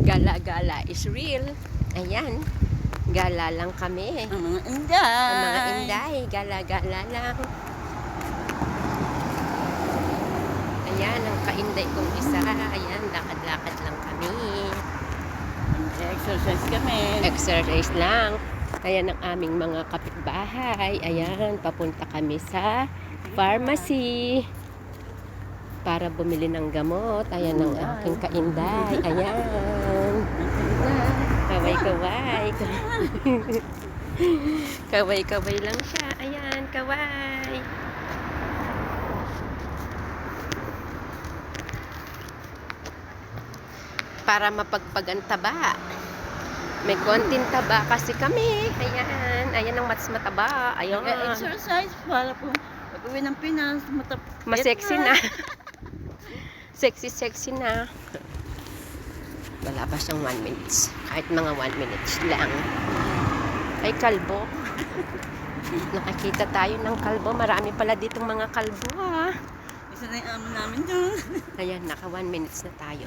Gala-gala is real. Ayan. Gala lang kami. Ang mga inday. Ang mga inday, gala-gala lang. Ayan, ang kainday kong isa. Ayan, lakad-lakad lang kami. Exercise kami. Exercise lang. Ayan ang aming mga kapitbahay. Ayan, papunta kami sa pharmacy para bumili ng gamot. Ayan ang aking kainday. Ayan. Kaway-kaway. Kaway-kaway lang siya. Ayan, kaway. Para mapagpagan taba. May konting taba kasi kami. Ayan. Ayan ang mas mataba. Ayan. Exercise para po pag-uwi ng Pinas, matap Mas sexy na. sexy, sexy na. Wala pa siyang one minutes. Kahit mga one minutes lang. Ay, kalbo. Nakakita tayo ng kalbo. Marami pala ditong mga kalbo, ha. Isa na yung amo namin doon. Ayan, naka one minutes na tayo.